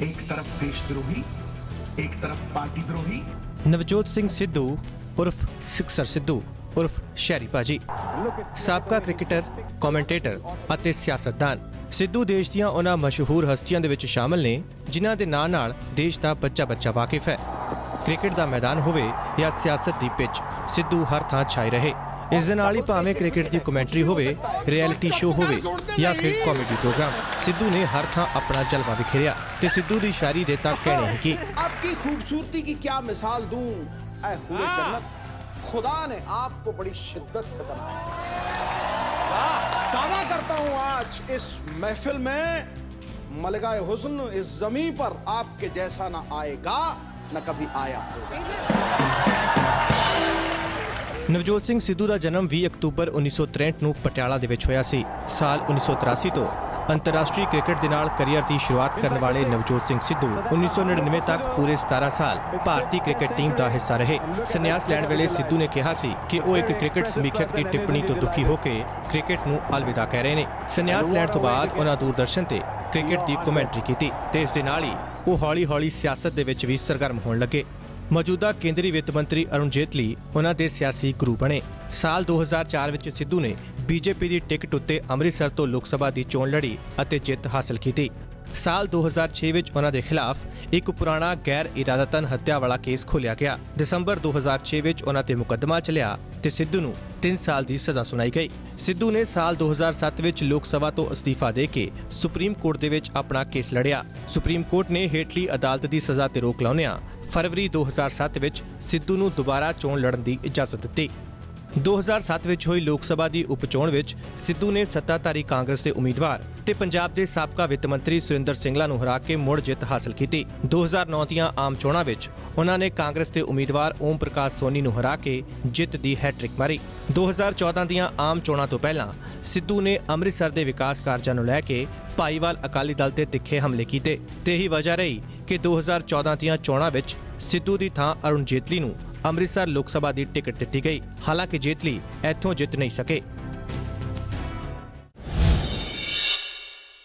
एक तरफ देशद्रोही एक तरफ पार्टी द्रोही ਨਵਜੋਤ ਸਿੰਘ ਸਿੱਧੂ ਉਰਫ ਸਿਕਸਰ ਸਿੱਧੂ ਉਰਫ ਸ਼ਹਿਰੀ ਭਾਜੀ ਸਾਬਕਾ ਕ੍ਰਿਕਟਰ ਕਮੈਂਟੇਟਰ ਅਤੇ ਸਿਆਸਤਦਾਨ ਸਿੱਧੂ ਦੇਸ਼ ਦੀਆਂ ਉਹਨਾਂ ਮਸ਼ਹੂਰ ਹਸਤੀਆਂ ਦੇ ਵਿੱਚ ਸ਼ਾਮਲ ਨੇ ਜਿਨ੍ਹਾਂ ਦੇ ਨਾਂ ਨਾਲ ਦੇਸ਼ ਦਾ ਬੱਚਾ ਬੱਚਾ ਵਾਕਿਫ ਹੈ ਕ੍ਰਿਕਟ ਦਾ ਮੈਦਾਨ ਹੋਵੇ ਜਾਂ ਸਿਆਸਤ ਦੀ ਪਿੱਚ ਸਿੱਧੂ ਹਰ ਥਾਂ ਛਾਈ ਰਹੇ ਇਸ ਦੇ ਨਾਲ ਹੀ ਭਾਵੇਂ ਕ੍ਰਿਕਟ ਦੀ ਕਮੈਂਟਰੀ ਹੋਵੇ ਰਿਐਲਿਟੀ ਸ਼ੋਅ ਹੋਵੇ ਜਾਂ ਫਿਰ ਕਾਮੇਡੀ ਪ੍ਰੋਗਰਾਮ ਸਿੱਧੂ ਨੇ ਹਰ ਥਾਂ ਆਪਣਾ ਜਲਵਾ ਵਿਖੇਰਿਆ ਤੇ ਸਿੱਧੂ ਦੀ ਸ਼ਾਇਰੀ ਦੇ ਤਾਂ ਕਹਿਣੇ ਹੈ ਕਿ आपकी खूबसूरती की क्या मिसाल दूं ऐ हुए जन्नत खुदा ने आपको बड़ी शिद्दत से बनाया दावा करता हूं आज इस महफिल में मलगा हुस्न इस जमीन पर आपके जैसा ना आएगा न कभी आया होगा ਨਵਜੋਤ ਸਿੰਘ ਸਿੱਧੂ ਦਾ ਜਨਮ 20 ਅਕਤੂਬਰ 1963 ਨੂੰ ਪਟਿਆਲਾ ਦੇ ਵਿੱਚ ਹੋਇਆ ਸੀ। ਸਾਲ 1983 ਤੋਂ ਅੰਤਰਰਾਸ਼ਟਰੀ ਕ੍ਰਿਕਟ ਦੇ ਨਾਲ ਕੈਰੀਅਰ ਦੀ ਸ਼ੁਰੂਆਤ ਕਰਨ ਵਾਲੇ ਨਵਜੋਤ ਸਿੰਘ ਸਿੱਧੂ 1999 ਤੱਕ ਪੂਰੇ 17 ਸਾਲ ਭਾਰਤੀ ਕ੍ਰਿਕਟ ਟੀਮ ਦਾ ਹਿੱਸਾ ਰਹੇ। ਸੰਨਿਆਸ ਲੈਣ ਵੇਲੇ ਸਿੱਧੂ ਨੇ ਕਿਹਾ ਸੀ ਕਿ ਉਹ ਇੱਕ ਕ੍ਰਿਕਟ ਸਮੀਖਕ ਦੀ ਟਿੱਪਣੀ ਤੋਂ ਦੁਖੀ ਹੋ ਕੇ ਕ੍ਰਿਕਟ ਨੂੰ ਅਲਵਿਦਾ ਕਹਿ ਰਹੇ ਨੇ। ਸੰਨਿਆਸ ਲੈਣ ਤੋਂ ਬਾਅਦ ਉਹਨਾਂ ਦੂਰਦਰਸ਼ਨ ਤੇ ਕ੍ਰਿਕਟ ਦੀ ਕਮੈਂਟਰੀ ਕੀਤੀ ਤੇ ਇਸ ਦੇ ਨਾਲ ਹੀ ਉਹ ਹੌਲੀ-ਹੌਲੀ ਸਿਆਸਤ ਦੇ ਵਿੱਚ ਵੀ ਸਰਗਰਮ ਹੋਣ ਲੱਗੇ। ਮੌਜੂਦਾ ਕੇਂਦਰੀ ਵਿੱਤ ਮੰਤਰੀ ਅਰੁਣ ਜੇਤਲੀ ਉਹਨਾਂ ਦੇ ਸਿਆਸੀ ਗੁਰੂ ਬਣੇ। ਸਾਲ 2004 ਵਿੱਚ ਸਿੱਧੂ ਨੇ ਬੀਜੇਪੀ ਦੀ ਟਿਕਟ ਉੱਤੇ ਅੰਮ੍ਰਿਤਸਰ ਤੋਂ ਲੋਕ ਸਭਾ ਦੀ ਚੋਣ ਲੜੀ ਅਤੇ ਜਿੱਤ ਹਾਸਲ ਕੀਤੀ। ਸਾਲ 2006 ਵਿੱਚ ਉਹਨਾਂ ਦੇ ਖਿਲਾਫ ਇੱਕ ਪੁਰਾਣਾ ਗੈਰ ਇਰਾਦਤਨ ਹੱਤਿਆ ਵਾਲਾ ਕੇਸ ਖੋਲ੍ਹਿਆ ਗਿਆ। ਦਸੰਬਰ 2006 ਵਿੱਚ ਉਹਨਾਂ ਤੇ ਮੁਕੱਦਮਾ ਚੱਲਿਆ ਤੇ ਸਿੱਧੂ ਨੂੰ 3 ਸਾਲ ਦੀ ਸਜ਼ਾ ਸੁਣਾਈ ਗਈ। ਸਿੱਧੂ ਨੇ ਸਾਲ 2007 ਵਿੱਚ ਲੋਕ ਸਭਾ ਤੋਂ ਅਸਤੀਫਾ ਦੇ ਕੇ ਸੁਪਰੀਮ ਕੋਰਟ ਦੇ ਵਿੱਚ ਆਪਣਾ ਕੇਸ ਲੜਿਆ। ਸੁਪਰੀਮ ਕੋਰਟ ਨੇ ਹੇਠਲੀ ਅਦਾਲਤ ਦੀ ਸਜ਼ਾ ਤੇ ਰੋਕ ਲਾਉਂਦਿਆਂ ਫਰਵਰੀ 2007 ਵਿੱਚ ਸਿੱਧੂ ਨੂੰ ਦੁਬਾਰਾ ਚੋਣ ਲੜਨ ਦੀ ਇਜਾਜ਼ਤ ਦਿੱਤੀ। 2007 ਵਿੱਚ ਹੋਈ ਲੋਕ ਸਭਾ ਦੀ ਉਪਚੋਣ ਵਿੱਚ ਸਿੱਧੂ ਨੇ ਸੱਤਾਧਾਰੀ ਕਾਂਗਰਸ ਦੇ ਉਮੀਦਵਾਰ ਤੇ ਪੰਜਾਬ ਦੇ ਸਾਬਕਾ ਵਿੱਤ ਮੰਤਰੀ ਸੁਰਿੰਦਰ ਸਿੰਘਲਾ ਨੂੰ ਹਰਾ ਕੇ ਮੁੜ ਜਿੱਤ ਹਾਸਲ ਕੀਤੀ। 2009 ਦੀਆਂ ਆਮ ਚੋਣਾਂ ਵਿੱਚ ਉਹਨਾਂ ਨੇ ਕਾਂਗਰਸ ਦੇ ਉਮੀਦਵਾਰ ਓਮ ਪ੍ਰਕਾਸ਼ ਸੋਨੀ ਨੂੰ ਹਰਾ ਕੇ ਜਿੱਤ ਦੀ ਹੈਟ੍ਰਿਕ ਮਾਰੀ। 2014 ਦੀਆਂ ਆਮ ਚੋਣਾਂ ਤੋਂ ਪਹਿਲਾਂ ਸਿੱਧੂ ਨੇ ਅੰਮ੍ਰਿਤਸਰ ਦੇ ਵਿਕਾਸ ਕਾਰਜਾਂ ਨੂੰ ਲੈ ਕੇ ਭਾਈਵਾਲ ਅਕਾਲੀ ਦਲ ਤੇ ਤਿੱਖੇ ਹਮਲੇ ਕੀਤੇ। ਤੇ ਹੀ ਵਜ੍ਹਾ ਰਹੀ ਕਿ 2014 ਦੀਆਂ ਚੋਣਾਂ ਵਿੱਚ ਸਿੱਧੂ ਦੀ ਥਾਂ ਅਰੁਣ ਜੇਤਲੀ ਨੂੰ ਅੰਮ੍ਰਿਤਸਰ ਲੋਕ ਸਭਾ ਦੀ ਟਿਕਟ ਦਿੱਤੀ ਗਈ। ਹਾਲਾਂਕਿ ਜੇਤਲੀ ਇੱਥੋਂ ਜਿੱਤ ਨਹੀਂ ਸਕੇ।